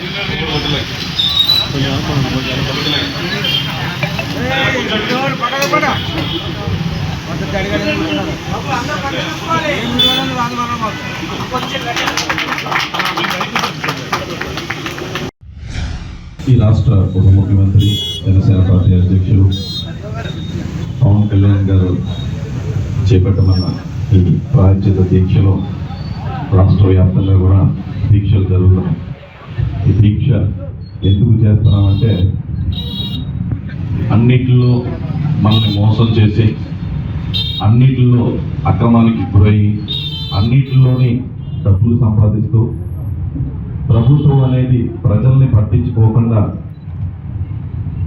ఈ రాష్ట్ర ఉప ముఖ్యమంత్రి జనసేన పార్టీ అధ్యక్షులు పవన్ కళ్యాణ్ గారు చేపట్టమన్న ఈ ప్రాయచిత దీక్షలో రాష్ట్ర వ్యాప్తంగా కూడా దీక్షలు జరుగుతున్నాయి. దీక్ష ఎందుకు చేస్తున్నామంటే అన్నిటిలో మనల్ని మోసం చేసి అన్నిటిలో అక్రమానికి గురయ్యి అన్నిటిలోని డబ్బులు సంపాదిస్తూ ప్రభుత్వం అనేది ప్రజల్ని పట్టించుకోకుండా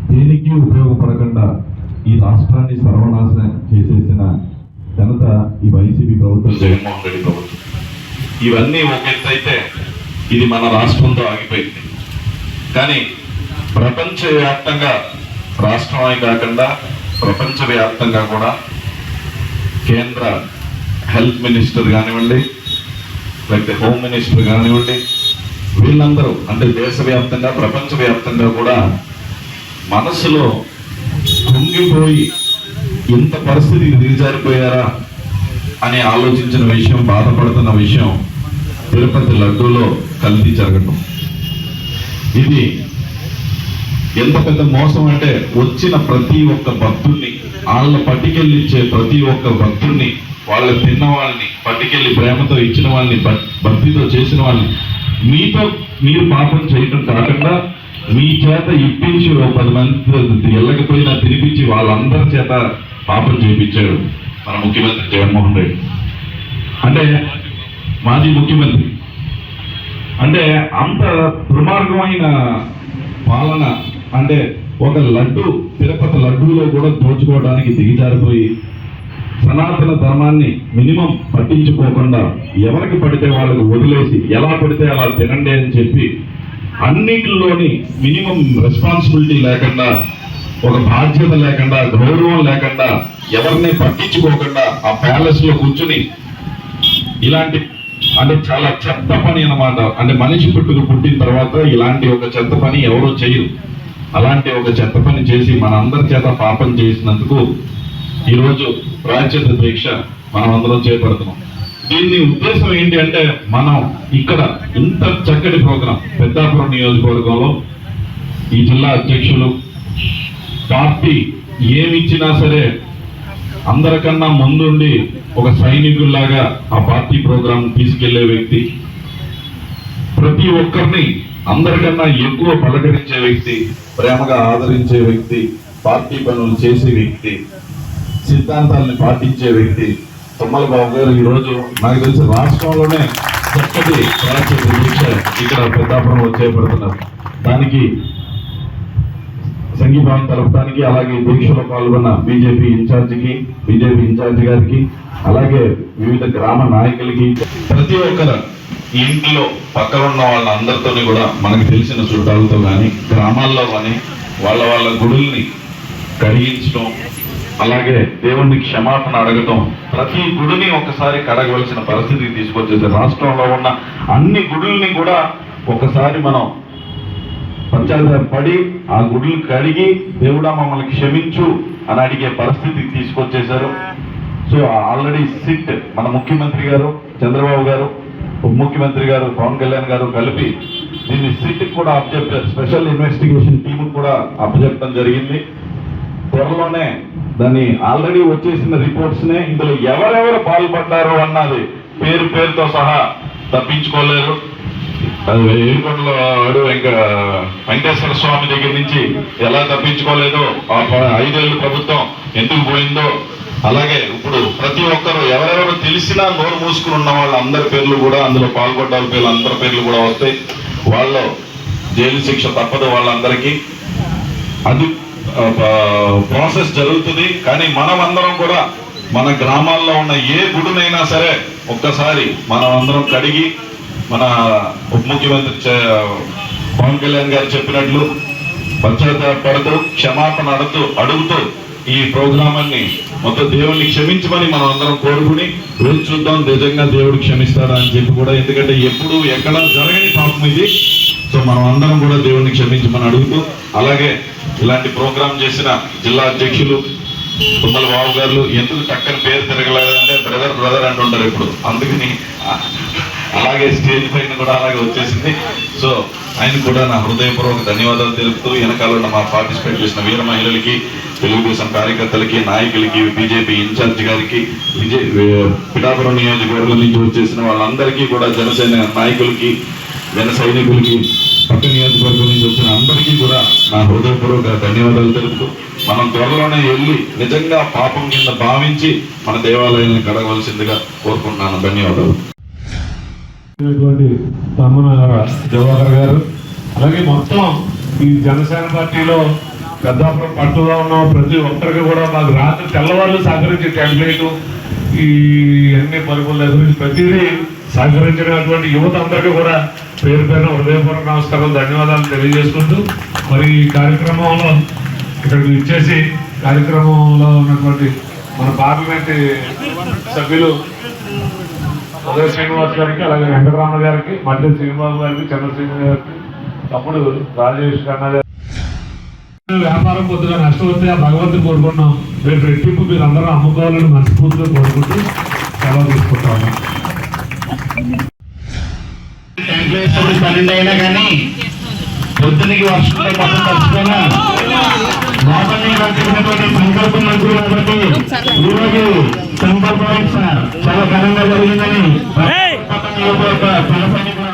దేనికి ఉపయోగపడకుండా ఈ రాష్ట్రాన్ని సర్వనాశనం చేసేసిన ఘనత ఈ వైసీపీ ప్రభుత్వం జగన్మోహన్ రెడ్డి ప్రభుత్వం. ఇవన్నీ ఒక ఎత్తు అయితే ఇది మన రాష్ట్రంతో ఆగిపోయింది. కానీ ప్రపంచవ్యాప్తంగా రాష్ట్రమే కాకుండా ప్రపంచవ్యాప్తంగా కూడా కేంద్ర హెల్త్ మినిస్టర్ కానివ్వండి లేకపోతే హోమ్ మినిస్టర్ కానివ్వండి వీళ్ళందరూ అంటే దేశవ్యాప్తంగా ప్రపంచవ్యాప్తంగా కూడా మనసులో కుంగిపోయి ఇంత పరిస్థితికి దిగజారిపోయారా అని ఆలోచించిన విషయం బాధపడుతున్న విషయం తిరుపతి లడ్డూలో కల్తీ జరగటం. ఇది ఎంత పెద్ద మోసం అంటే వచ్చిన ప్రతి ఒక్క భక్తుడిని వాళ్ళ పట్టుకెళ్ళిచ్చే ప్రతి ఒక్క భక్తుడిని వాళ్ళ తిన్న వాళ్ళని పట్టుకెళ్ళి ప్రేమతో ఇచ్చిన వాళ్ళని భక్తితో చేసిన వాళ్ళని మీతో మీరు పాపం చేయటం కాకుండా మీ చేత ఇప్పించి ఓ పది మంది వెళ్ళకపోయినా తినిపించి వాళ్ళందరి చేత పాపం చేయించాడు మన ముఖ్యమంత్రి జగన్మోహన్ రెడ్డి. అంటే మాజీ ముఖ్యమంత్రి. అంటే అంత దుర్మార్గమైన పాలన అంటే ఒక లడ్డు తిరుపతి లడ్డూలో కూడా దోచుకోవడానికి దిగజారిపోయి సనాతన ధర్మాన్ని మినిమం పట్టించుకోకుండా ఎవరికి పడితే వాళ్ళకి వదిలేసి ఎలా పడితే అలా తినండి అని చెప్పి అన్నిటిలోని మినిమం రెస్పాన్సిబిలిటీ లేకుండా ఒక బాధ్యత లేకుండా గౌరవం లేకుండా ఎవరిని పట్టించుకోకుండా ఆ ప్యాలెస్లో కూర్చుని ఇలాంటి అంటే చాలా చెత్త పని అన్నమాట. అంటే మనిషి పుట్టుకు పుట్టిన తర్వాత ఇలాంటి ఒక చెత్త పని ఎవరో చేయరు. అలాంటి ఒక చెత్త పని చేసి మనందరి చేత పాపం చేసినందుకు ఈరోజు ప్రాచ్యత దీక్ష మనం అందరం చేపడుతున్నాం. దీని ఉద్దేశం ఏంటి అంటే మనం ఇక్కడ ఇంత చక్కటి ప్రోగ్రాం పెద్దాపురం నియోజకవర్గంలో ఈ జిల్లా అధ్యక్షులు పార్టీ ఏమిచ్చినా సరే అందరికన్నా ముందుండి ఒక సైనికుల్లాగా ఆ పార్టీ ప్రోగ్రాం తీసుకెళ్ళే వ్యక్తి. ప్రతి ఒక్కరిని అందరికన్నా ఎక్కువ పలకరించే వ్యక్తి ప్రేమగా ఆదరించే వ్యక్తి పార్టీ పనులు చేసే వ్యక్తి సిద్ధాంతాలను పాటించే వ్యక్తి. తుమ్మల బాబు గారు ఈ రోజు నాకు తెలిసి రాష్ట్రంలోనే చక్కటి ప్రాచ్య దీక్ష ఇక్కడ పెద్దాపురంలో చేపడుతున్నారు దానికి సంఘీభావం తెలపడానికి అలాగే దీక్షలో పాల్గొన్న బీజేపీ ఇన్ఛార్జికి బీజేపీ ఇన్ఛార్జి గారికి అలాగే వివిధ గ్రామ నాయకులకి. ప్రతి ఒక్కరు ఇంట్లో పక్కన ఉన్న వాళ్ళందరితోని కూడా మనకు తెలిసిన చుట్టాలతో కానీ గ్రామాల్లో కానీ వాళ్ళ వాళ్ళ గుడుల్ని కడిగించడం అలాగే దేవుణ్ణి క్షమాపణ అడగటం ప్రతి గుడిని ఒకసారి కడగవలసిన పరిస్థితికి తీసుకొచ్చేసి రాష్ట్రంలో ఉన్న అన్ని గుడుల్ని కూడా ఒకసారి మనం పంచాయతీ పడి ఆ గుడ్లు కడిగి దేవుడా మమ్మల్ని క్షమించు అని అడిగే పరిస్థితికి తీసుకొచ్చేశారు. సో ఆల్రెడీ సిట్ మన ముఖ్యమంత్రి గారు చంద్రబాబు గారు ఉప ముఖ్యమంత్రి గారు పవన్ కళ్యాణ్ గారు కలిపి దీన్ని సిట్ కూడా అబ్జెక్ట్ స్పెషల్ ఇన్వెస్టిగేషన్ టీమ్ కూడా అప్పచెప్పడం జరిగింది. త్వరలోనే దాన్ని ఆల్రెడీ వచ్చేసిన రిపోర్ట్స్ నే ఇందులో ఎవరెవరు పాల్పడ్డారు అన్నది పేరు పేరుతో సహా తప్పించుకోలేరు. అది ఏడుకొండలో వాడు ఇంకా వెంకటేశ్వర స్వామి దగ్గర నుంచి ఎలా తప్పించుకోలేదో ఆ ఐదేళ్ళు ప్రభుత్వం ఎందుకు పోయిందో అలాగే ఇప్పుడు ప్రతి ఒక్కరు ఎవరెవరు తెలిసినా నోరు మూసుకుని ఉన్న వాళ్ళ అందరి పేర్లు కూడా అందులో పాల్గొడ్డ పేర్లు అందరి పేర్లు కూడా వస్తాయి. వాళ్ళు జైలు శిక్ష తప్పదు వాళ్ళందరికీ. అది ప్రాసెస్ జరుగుతుంది. కానీ మనం అందరం కూడా మన గ్రామాల్లో ఉన్న ఏ గుడినైనా సరే ఒక్కసారి మనం అందరం కడిగి మన ఉప ముఖ్యమంత్రి పవన్ కళ్యాణ్ గారు చెప్పినట్లు పశ్చాత్తాపడుతూ క్షమాపణ అడుతూ అడుగుతూ ఈ ప్రోగ్రామాన్ని మొత్తం దేవుణ్ణి క్షమించమని మనం అందరం కోరుకుని రోజు చూద్దాం నిజంగా దేవుడు క్షమిస్తాడా అని చెప్పి కూడా. ఎందుకంటే ఎప్పుడు ఎక్కడ జరగని పాపం ఇది. సో మనం అందరం కూడా దేవుడిని క్షమించమని అడుగుతూ అలాగే ఇలాంటి ప్రోగ్రాం చేసిన జిల్లా అధ్యక్షులు తుమ్మల బాబు గారు ఎందుకు చక్కని పేరు తిరగలేదంటే బ్రదర్ బ్రదర్ అంటుంటారు ఇప్పుడు. అందుకని అలాగే స్టేజ్ పైన కూడా అలాగే వచ్చేసింది. సో ఆయన కూడా నా హృదయపూర్వక ధన్యవాదాలు తెలుపుతూ వెనకాల మా పార్టిసిపేట్ చేసిన వీర మహిళలకి తెలుగుదేశం కార్యకర్తలకి నాయకులకి బీజేపీ ఇన్ఛార్జ్ గారికి విజయ్ పిఠాపురం నియోజకవర్గం నుంచి వచ్చేసిన వాళ్ళందరికీ కూడా జనసేన నాయకులకి జన సైనికులకి పక్క నియోజకవర్గం నుంచి వచ్చిన అందరికీ కూడా నా హృదయపూర్వక ధన్యవాదాలు తెలుపుతూ మనం త్వరలోనే వెళ్ళి నిజంగా పాపం కింద భావించి మన దేవాలయాన్ని కడగవలసిందిగా కోరుకుంటున్నాను. ధన్యవాదాలు. తమ్మన జవహర్ గారు. అలాగే మొత్తం ఈ జనసేన పార్టీలో పెద్దాపురం పట్టులో ఉన్న ప్రతి ఒక్కరికి కూడా మాకు రాత్రి తెల్లవాళ్ళు సహకరించే టెంప్లెట్ ఈ అన్ని పరుగుల గురించి ప్రతిదీ సహకరించినటువంటి యువత అందరికీ కూడా పేరు పేరు హృదయపూర్వక నమస్కారాలు ధన్యవాదాలు తెలియజేసుకుంటూ మరి ఈ కార్యక్రమంలో ఇక్కడికి ఇచ్చేసి కార్యక్రమంలో ఉన్నటువంటి మన పార్లమెంట్ సభ్యులు ఉదయ శ్రీనివాస్ గారికి అలాగే వెంకటరామ గారికి మధ్య శ్రీనివాస్ గారికి చంద్రశేఖర్ గారికి తమ్ముడు రాజేష్ ఖన్నా గారికి. వ్యాపారం కొద్దిగా నష్టం వస్తే ఆ భగవంతుని కోరుకున్నాం రేపు రెట్టింపు మీరు అందరూ అమ్ముకోవాలని మనస్ఫూర్తిగా కోరుకుంటూ సెలవు తీసుకుంటాము పన్నెండు అయినా కానీ పొద్దునికి వచ్చినటువంటి సంకల్పం మంత్రులు కాబట్టి ఈరోజు సంకల్పం సార్. చాలా ఘనంగా జరిగిందని సైనికులు